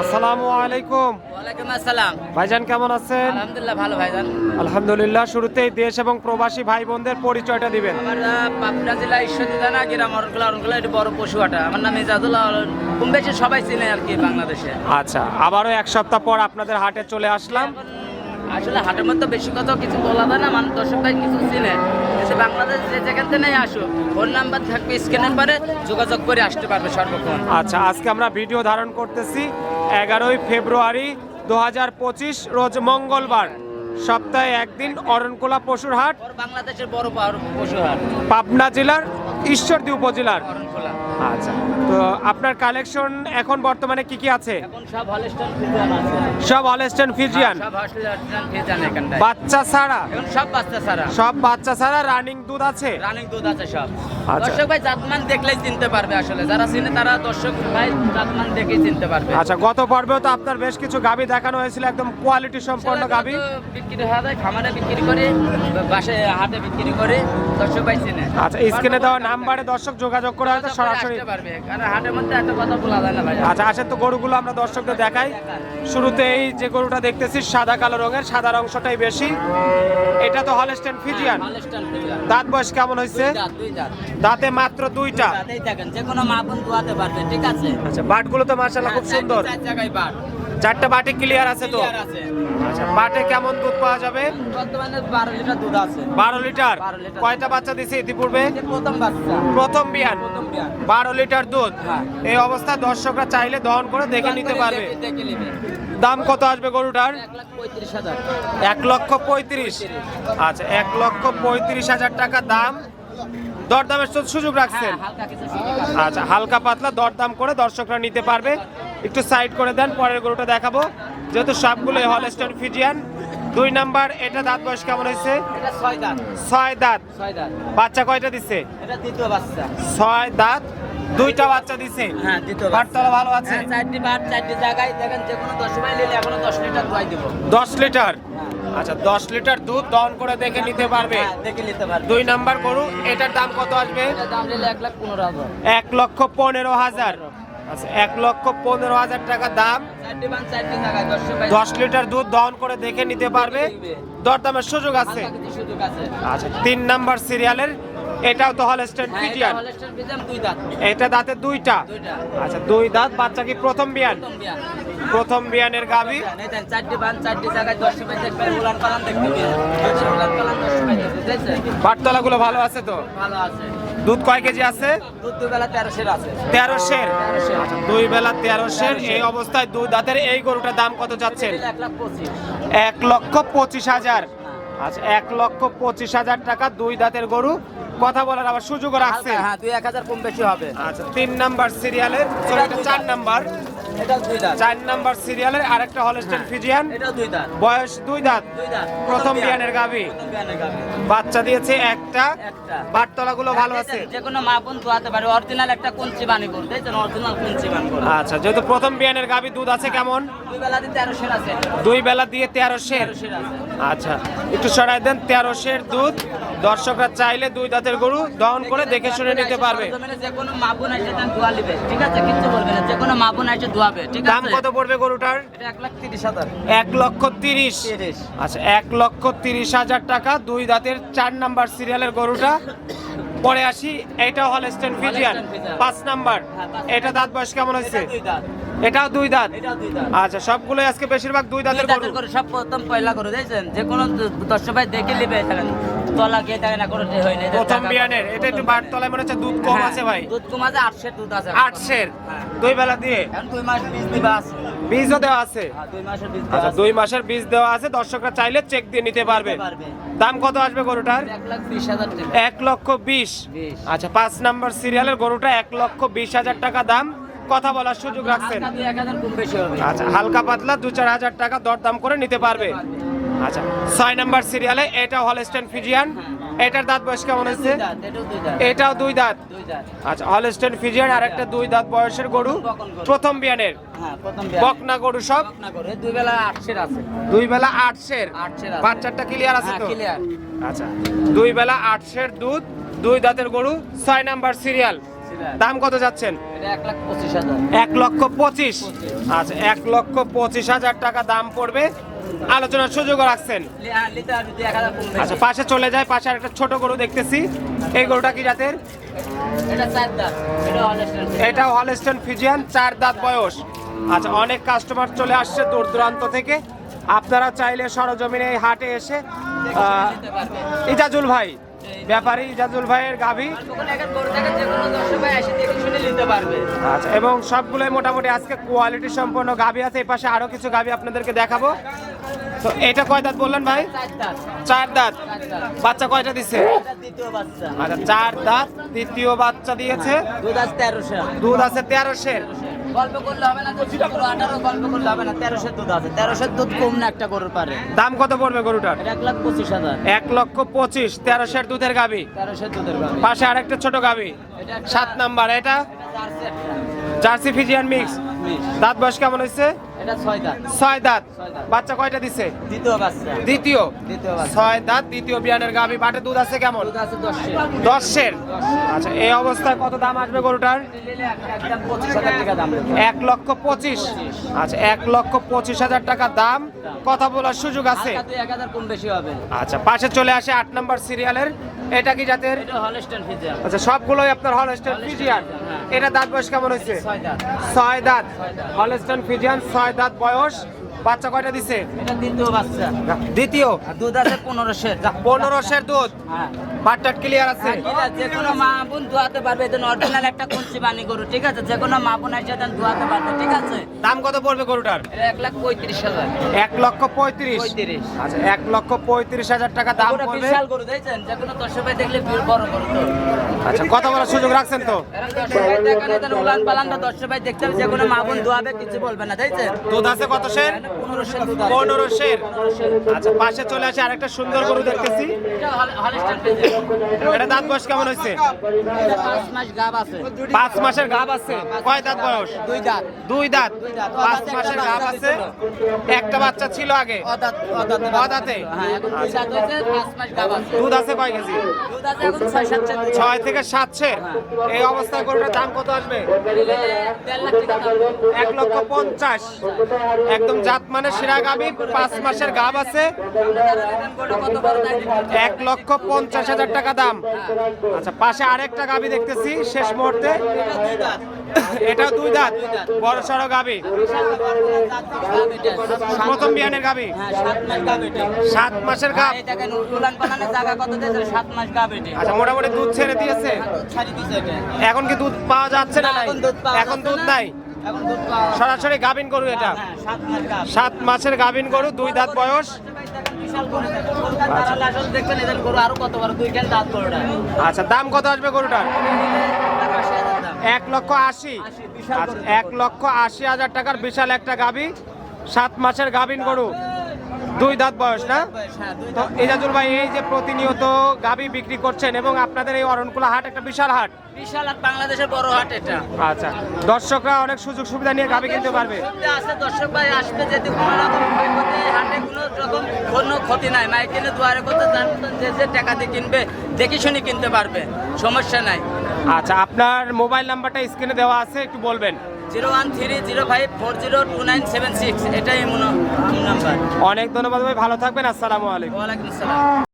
আসসালামু আলাইকুম। ওয়ালাইকুম আসসালাম। ভাইজান কেমন আছেন? আলহামদুলিল্লাহ ভালো ভাইজান। আলহামদুলিল্লাহ শুরুতেই দেশ এবং প্রবাসী ভাই বোনদের পরিচয়টা দিবেন। আমার পাবনা জেলা ঈশ্বরদী থানা গ্রাম অরণখোলা অরণখোলা এটি বড় পশুহাটা। আমার নাম ইজাদুল্লাহ কম বেশি সবাই চিনে আর কি বাংলাদেশে। আচ্ছা আবারও এক সপ্তাহ পর আপনাদের হাটে চলে আসলাম। আসলে হাটের মধ্যে বেশি কথা কিছু বলা যায় না মানুষ দর্শক ভাই কিছু চিনে। বাংলাদেশ যে যেখান থেকে আসুক ফোন নাম্বার থাকবে স্ক্যান নাম্বারে যোগাযোগ করে আসতে পারবে সর্বক্ষণ আচ্ছা আজকে আমরা ভিডিও ধারণ করতেছি এগারোই ফেব্রুয়ারি দু হাজার পঁচিশ রোজ মঙ্গলবার। সপ্তাহে একদিন অরণকোলা পশুর হাট। বাংলাদেশের বড় পশুর হাট। পাবনা জেলার ঈশ্বরদী উপজেলার। আচ্ছা। তো আপনার কালেকশন এখন বর্তমানে কি কি আছে? সব হলস্টন ফিজিয়ান সব হলস্টেন ফিজিয়ান বাচ্চা ছাড়া? এখন সব বাচ্চা ছাড়া। সব বাচ্চা ছাড়া রানিং দুধ আছে? রানিং দুধ আছে সব। আচ্ছা। দর্শক ভাই জাতমান দেখলেই চিনতে পারবে আসলে। যারা চিনে তারা দর্শক ভাই জাতমান দেখেই চিনতে পারবে। আচ্ছা গত পর্বেও তো আপনার বেশ কিছু গাবি দেখানো হয়েছিল একদম কোয়ালিটি সম্পন্ন গাবি। বিক্রি হওয়া যায় খামারে বিক্রি করে বাসে হাটে বিক্রি করে দর্শক ভাই চিনে। আচ্ছা স্ক্রিনে দেওয়া নাম্বারে দর্শক যোগাযোগ করে হয়তো সরাসরি পারবে। কারণ হাটের মধ্যে একটা কথা বলা যায় না ভাই। আচ্ছা আসেন তো গরুগুলো আমরা দর্শকদের দেখাই। শুরুতে এই যে গরুটা দেখতেছি সাদা কালো রঙের সাদার অংশটাই বেশি। এটা তো হলস্টেন ফিজিয়ান হলস্টন দাঁত বয়স কেমন হয়েছে? দাঁত মাত্র দুইটা। যে কোনো মাপন দোয়াতে পারবে ঠিক আছে? আচ্ছা বাটগুলো তো মার্শাল্লাহ খুব হ্যাঁ, সুন্দর জায়গায় বার চারটা বাটি ক্লিয়ার আছে তো? আচ্ছা বাটে কেমন দুধ পাওয়া যাবে? বর্তমানে বারো লিটার দুধ আছে। বারো লিটার? 12 লিটার। কয়টা বাচ্চা দিছে ইতিপূর্বে? প্রথম বাচ্চা। প্রথম বিয়ান। প্রথম বিয়ান। বারো লিটার দুধ? হ্যাঁ। এই অবস্থা দর্শকরা চাইলে দহন করে দেখে নিতে পারবে। দাম কত আসবে গরুটার? এক লক্ষ পঁয়ত্রিশ। আচ্ছা এক লক্ষ পঁয়ত্রিশ হাজার টাকা দাম। দরদামের সুযোগ রাখছেন। হ্যাঁ। আচ্ছা হালকা পাতলা দরদাম করে দর্শকরা নিতে পারবে। একটু সাইড করে দেন পরের গরুটা দেখাবো। যেহেতু সবগুলো হলস্টন ফিজিয়ান দুই নাম্বার এটা দাঁত বয়স কেমন হয়েছে? ছয় দাঁত। বাচ্চা কয়টা দিছে? ছয় দাঁত। দুইটা বাচ্চা দিছে? হ্যাঁ বাটতলা ভালো আছে? হ্যাঁ, চারটি বাট চারটি জায়গায় দেখেন যে কোনো দশ মাইল নিলে এখনও দশ লিটার দোয়াই দেবো। লিটার? আচ্ছা দশ লিটার দুধ দহন করে দেখে নিতে পারবে? হ্যাঁ, দেখে নিতে পারবে। দুই নাম্বার গরু এটার দাম কত আসবে? এটার দাম নিলে এক লাখ হাজার। লক্ষ পনেরো হাজার। আচ্ছা এক লক্ষ পনেরো হাজার টাকা দাম। দশ লিটার দুধ দহন করে দেখে নিতে পারবে। দরদামের সুযোগ আছে। আচ্ছা তিন নাম্বার সিরিয়ালের এটাও তো হল স্টেট হ্যাঁ, এটা দাঁত। এটা দাঁতে দুইটা। আচ্ছা দুই দাঁত বাচ্চা কি প্রথম বিয়ান? প্রথম বিয়ানের গাবি বাটতলা গুলো ভালো আছে তো? ভালো আছে। দুধ কয় কেজি আছে? তেরো শের দুই বেলা তেরো শের এই অবস্থায় দুই দাঁতের এই গরুটার দাম কত যাচ্ছে এক লক্ষ পঁচিশ হাজার। আচ্ছা এক লক্ষ পঁচিশ হাজার টাকা দুই দাঁতের গরু। কথা বলার আবার সুযোগ রাখছে হ্যাঁ দুই এক হাজার কম বেশি হবে। আচ্ছা তিন নাম্বার সিরিয়ালের চার নাম্বার। চার নাম্বার সিরিয়ালের আরেকটা হলস্টেন ফিজিয়ান দাঁত। বয়স দুই দাঁত। প্রথম বিয়ানের গাবি। প্রথম বিয়ানের গাভী। বাচ্চা দিয়েছে একটা। বাটতলা গুলো ভালো আছে। যে কোনো মা বোন দোয়াতে পারে। অরিজিনাল একটা কুঞ্চি বানি করে অরিজিনাল কুঞ্চি বান আচ্ছা যেহেতু প্রথম বিয়ানের গাবি দুধ আছে কেমন? দুই বেলা দিন তেরোশের আছে। দুই বেলা দিয়ে তেরো শের আচ্ছা একটু সরাই দেন তেরো শের দুধ। দর্শকরা চাইলে দুই দাঁতের গরু দহন করে দেখে শুনে নিতে পারবে। যে কোনো মা বোন দোয়া ঠিক আছে? কিচ্ছু বলবে না। যে কোনো মা বোন এসে দোয়াবে ঠিক দাম কত পড়বে গরুটার? এটা এক লাখ তিরিশ হাজার। এক লক্ষ তিরিশ। তিরিশ। আচ্ছা এক লক্ষ তিরিশ হাজার টাকা দুই দাঁতের চার নাম্বার সিরিয়ালের গরুটা। পরে আসি এটা Holstein Friesian Holstein Friesian। পাঁচ নাম্বার। এটা দাঁত বয়স কেমন হয়েছে? এটা দুই দাঁত। এটাও দুই দাঁত? আচ্ছা সবগুলো আজকে বেশিরভাগ দুই দাঁতের গরু। সব প্রথম পয়লা করে দেখছেন? যে কোনো দর্শক ভাই দেখে লিবে থাকেন তলা গিয়ে থাকে না করে হয় না প্রথম বিয়ানের এটা একটু বার তলায় মনে হচ্ছে দুধ কম হ্যাঁ, আছে ভাই। দুধ কম আছে আটশের দুধ আছে। আটশের? হ্যাঁ। দুই বেলা দিয়ে? দুই মাস বীজ দিবা আছে। বীজও দেওয়া আছে? হ্যাঁ, আচ্ছা দুই মাসের বীজ দেওয়া আছে দর্শকরা চাইলে চেক দিয়ে নিতে পারবে। দাম কত আসবে গরুটার? এক লক্ষ বিশ। আচ্ছা পাঁচ নাম্বার সিরিয়ালের গরুটা এক লক্ষ বিশ হাজার টাকা দাম। কথা বলার সুযোগ রাখছেন। আচ্ছা হালকা পাতলা দু চার হাজার টাকা দরদাম করে নিতে পারবে। আচ্ছা ছয় নাম্বার সিরিয়ালে এটা হলস্টেন ফিজিয়ান। এটার দাঁত বয়স কেমন হয়েছে? এটাও দুই দাঁত। আচ্ছা হলস্টেন ফিজিয়ান আর একটা দুই দাঁত বয়সের গরু। প্রথম বিয়ানের। হ্যাঁ বকনা গরু সব? দুই বেলা আটশের আছে। দুই বেলা আটশের? বাচ্চাটা ক্লিয়ার আছে হ্যাঁ তো? আচ্ছা দুই বেলা আটশের দুধ দুই দাঁতের গরু ছয় নাম্বার সিরিয়াল দাম কত যাচ্ছেন? এক লক্ষ পঁচিশ। আচ্ছা এক লক্ষ পঁচিশ হাজার টাকা দাম পড়বে। আলোচনার সুযোগ রাখছেন। আচ্ছা পাশে চলে যায় পাশে আর একটা ছোট গরু দেখতেছি। এই গরুটা কি জাতের? এটা হলস্টেন ফিজিয়ান চার দাঁত বয়স। আচ্ছা অনেক কাস্টমার চলে আসছে দূর দূরান্ত থেকে। আপনারা চাইলে সরজমিনে এই হাটে এসে ইজাজুল ভাই ব্যাপারী ইজাজুল ভাইয়ের গাভী। আচ্ছা এবং সবগুলোই মোটামুটি আজকে কোয়ালিটি সম্পন্ন গাভী আছে। এই পাশে আরও কিছু গাভী আপনাদেরকে দেখাবো। তো এটা কয় দাঁত বললেন ভাই? চার দাঁত। বাচ্চা কয়টা দিচ্ছে আচ্ছা চার দাঁত দ্বিতীয় বাচ্চা দিয়েছে। দুধ আছে তেরোশো। দুধ আছে তেরোশের। গল্প করলে হবে না আঠারো গল্প করলে হবে না তেরোশো দুধ আছে। তেরোশোর দুধ কম না একটা গরুর পারে। দাম কত পড়বে গরুটার? এক লাখ পঁচিশ হাজার। এক লক্ষ পঁচিশ তেরোশের দুধের গাবি। তেরোশোর দুধের গাবি। পাশে আরেকটা ছোট গাবি। সাত নাম্বার এটা? Jersey Friesian mix. দাঁত বয়স কেমন হয়েছে? ছয় দাঁত। ছয় দাঁত। ছয় দাঁত। বাচ্চা কয়টা দিছে? দ্বিতীয় বাচ্চা। দ্বিতীয়। দ্বিতীয় ছয় দাঁত দ্বিতীয় বিয়ানের গাভী। বাটে দুধ আছে কেমন? দশের। আচ্ছা এই অবস্থায় কত দাম আসবে গরুটার? এক লক্ষ পঁচিশ। আচ্ছা এক লক্ষ পঁচিশ হাজার টাকা দাম। কথা বলার সুযোগ আছে? হবে। আচ্ছা পাশে চলে আসে আট নম্বর সিরিয়ালের এটা কি জাতের? আচ্ছা সবগুলোই আপনার হলস্টেন ফিজিয়ান। হ্যাঁ। এটা দাঁত বয়স কেমন হয়েছে? ছয় দাঁত। হলস্টেন ফিজিয়ান ছয় দাঁত বয়স। বাচ্চা কয়টা দিছে? দ্বিতীয় বাচ্চা। দ্বিতীয়? আর দুধ আছে পনেরোশো পনেরোশের দুধ? হ্যাঁ। বাটটাট ক্লিয়ার আছে? যে কোনো মা বোন ধোয়াতে পারবে এটা অরিজিনাল একটা কুঞ্চি বানি গরু ঠিক আছে? যে কোনো মা বোন এসে ধোয়াতে পারবে ঠিক আছে? দাম কত পড়বে গরুটার? এক লাখ পঁয়ত্রিশ হাজার। এক লক্ষ পঁয়ত্রিশ? আচ্ছা এক লক্ষ পঁয়ত্রিশ হাজার টাকা দাম পড়বে? বিশাল গরু দেখছেন? যে কোনো দর্শক দেখলে বড় গরু আচ্ছা কত বড় সুযোগ রাখছেন তো? দেন উলান পালানটা দর্শক ভাই দেখতে হবে যে কোনো মা বোন ধোয়াবে কিছু বলবে না দেখছেন? দুধ আছে কত সের? পনেরোশো আচ্ছা পাশে চলে আসে আরেকটা সুন্দর গরু দেখতেছি। এটা দাঁত বয়স কেমন হয়েছে? পাঁচ মাস গাব আছে। পাঁচ মাসের গাব আছে। কয় দাঁত বয়স? দুই দাঁত। দুই দাঁত। পাঁচ মাসের একটা গাব বাচ্চা আছে। একটা বাচ্চা ছিল আগে। অদাঁত? হ্যাঁ দুধ আছে কয় কেজি? ছয় থেকে সাতশে এই অবস্থায় গরুটার দাম কত আসবে? এক লক্ষ পঞ্চাশ। একদম জাত মানে সেরা গাবি পাঁচ মাসের গাব আছে। এক লক্ষ পঞ্চাশ হাজার টাকা দাম। আচ্ছা পাশে আরেকটা গাবি দেখতেছি, শেষ মুহূর্তে। এটা দুই দাঁত, বড় সড়ো গাবি। প্রথম বিয়ানের গাবি। সাত মাসের গাব। আচ্ছা মোটামুটি দুধ ছেড়ে দিয়েছে। এখন কি দুধ পাওয়া যাচ্ছে না এখন দুধ। নাই? সরাসরি গাভিন গরু এটা? হ্যাঁ সাত গাব সাত মাসের গাভিন গরু দুই দাঁত বয়স। গরুটা। আচ্ছা দাম কত আসবে গরুটার। এক লক্ষ আশি। আশি, আচ্ছা এক লক্ষ আশি হাজার টাকার বিশাল একটা গাভী সাত মাসের গাভিন গরু। দুই দাঁত বয়স না? হ্যাঁ, তো এজাজুল ভাই এই যে প্রতিনিয়ত গাবি বিক্রি করছেন এবং আপনাদের এই অরণকুলা হাট একটা বিশাল হাট। বিশাল আর বাংলাদেশের বড় হাট এটা। আচ্ছা দর্শকরা অনেক সুযোগ সুবিধা নিয়ে গাবি কিনতে পারবে। আছে দর্শক ভাই আসবে যদি কোনো রকম ক্ষয়ক্ষতি হাটে কোনো রকম কোনো ক্ষতি নাই মাই কিনে দুয়ারে করতে যার যে যে টাকা দিয়ে কিনবে দেখে শুনে কিনতে পারবে সমস্যা নাই। আচ্ছা আপনার মোবাইল নাম্বারটা স্ক্রিনে দেওয়া আছে একটু বলবেন। Zero one three zero five four zero two nine seven six এটাই নাম্বার। অনেক ধন্যবাদ ভাই ভালো থাকবেন আসসালামু আলাইকুম। ওয়ালাইকুম আসসালাম।